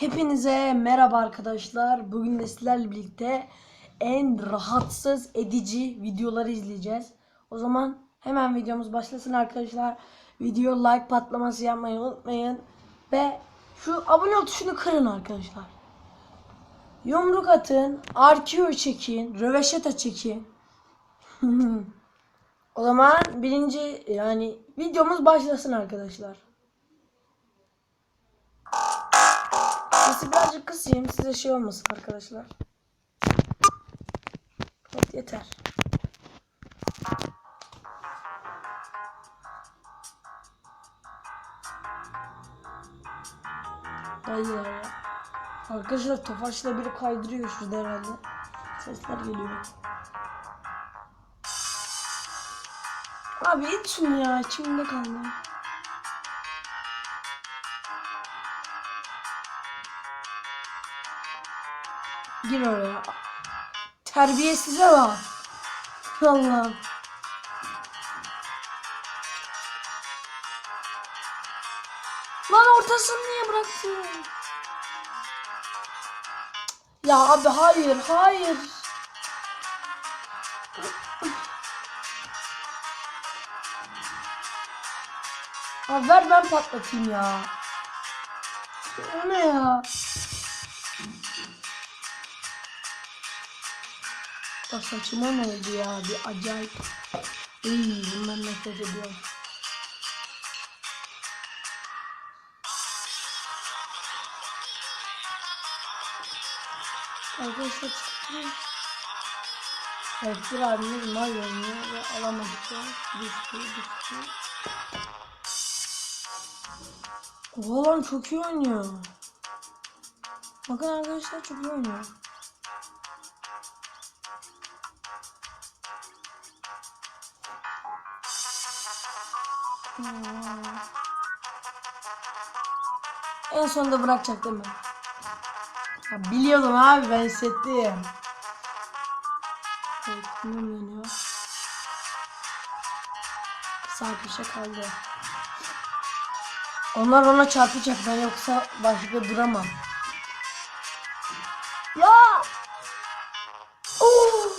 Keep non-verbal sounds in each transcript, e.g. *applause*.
Hepinize merhaba arkadaşlar. Bugün de sizlerle birlikte en rahatsız edici videoları izleyeceğiz. O zaman hemen videomuz başlasın arkadaşlar. Video like patlaması yapmayı unutmayın. Ve şu abone ol tuşunu kırın arkadaşlar. Yumruk atın, RQ çekin, röveşata çekin. *laughs* o zaman birinci yani videomuz başlasın arkadaşlar. Sesi birazcık kısayım size şey olmasın arkadaşlar. Evet yeter. Hayır. Arkadaşlar Tofaş'la biri kaydırıyor şurada herhalde. Sesler geliyor. Abi it şunu ya içimde kaldı. Gir oraya. Terbiyesize bak. Allah'ım. Lan ortasını niye bıraktın? Ya abi hayır hayır. Abi ver ben patlatayım ya. O ne ya? Ya saçıma ne oldu ya? Bir acayip. İyi, bundan nefret ediyorum. Arkadaşlar çıktı. Evet bir abimiz mal oynuyor ve alamadıkça düştü düştü. Oha çok iyi oynuyor. Bakın arkadaşlar çok iyi oynuyor. En sonunda bırakacak değil mi? Ya biliyordum abi ben hissettim. Evet, kumum yanıyor. Köşe kaldı. Onlar ona çarpacak ben yoksa başka duramam. Ya! Oo!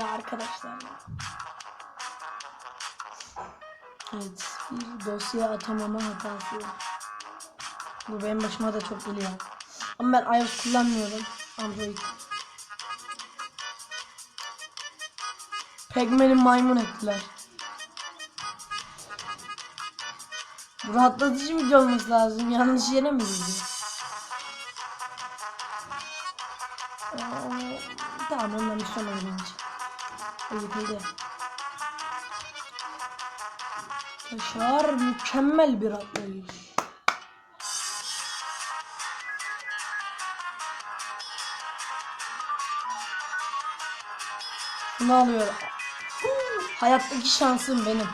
Ya arkadaşlar ya. Evet, bir dosya atamama hatası. Bu benim başıma da çok geliyor. Ama ben iOS kullanmıyorum. Android. Pac-Man'i maymun ettiler. Bu rahatlatıcı video olması lazım. Yanlış yere mi girdi? Tamam ondan bir son oynayınca. O yıkıldı. Yaşar mükemmel bir atlayış. Bunu alıyorum. Hayattaki şansım benim.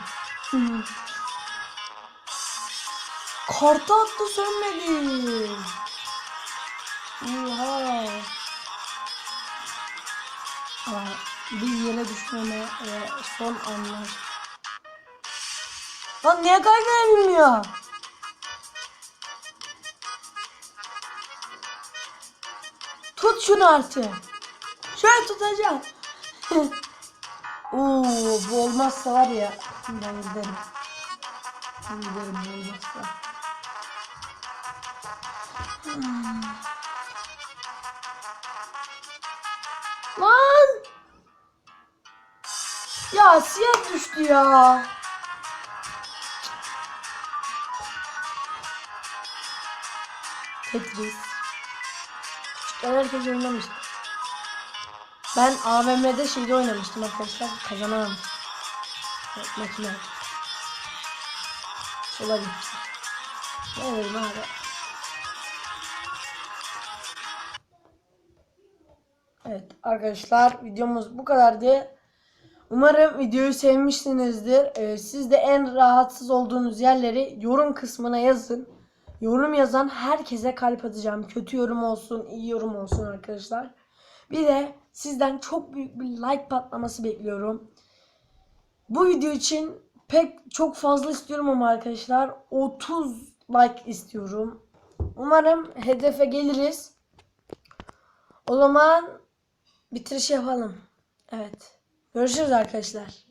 Kartı attı sönmedi. Oha. Bir yere düşmeme ve son anlar. Lan niye kaykaya binmiyor? Tut şunu artık. Şöyle tutacağım. *laughs* Oo, bu olmazsa var ya ben giderim. Ben giderim bu olmazsa. Lan! Ya siyah düştü ya. Tetris. Küçükken herkes oynamıştı. Ben AVM'de şeyde oynamıştım arkadaşlar. Kazanamamıştım. Evet, makine. Gitti. Ne dedim abi? Evet arkadaşlar videomuz bu kadardı. Umarım videoyu sevmişsinizdir. Ee, siz de en rahatsız olduğunuz yerleri yorum kısmına yazın. Yorum yazan herkese kalp atacağım. Kötü yorum olsun, iyi yorum olsun arkadaşlar. Bir de sizden çok büyük bir like patlaması bekliyorum. Bu video için pek çok fazla istiyorum ama arkadaşlar 30 like istiyorum. Umarım hedefe geliriz. O zaman bitiriş yapalım. Evet. Görüşürüz arkadaşlar.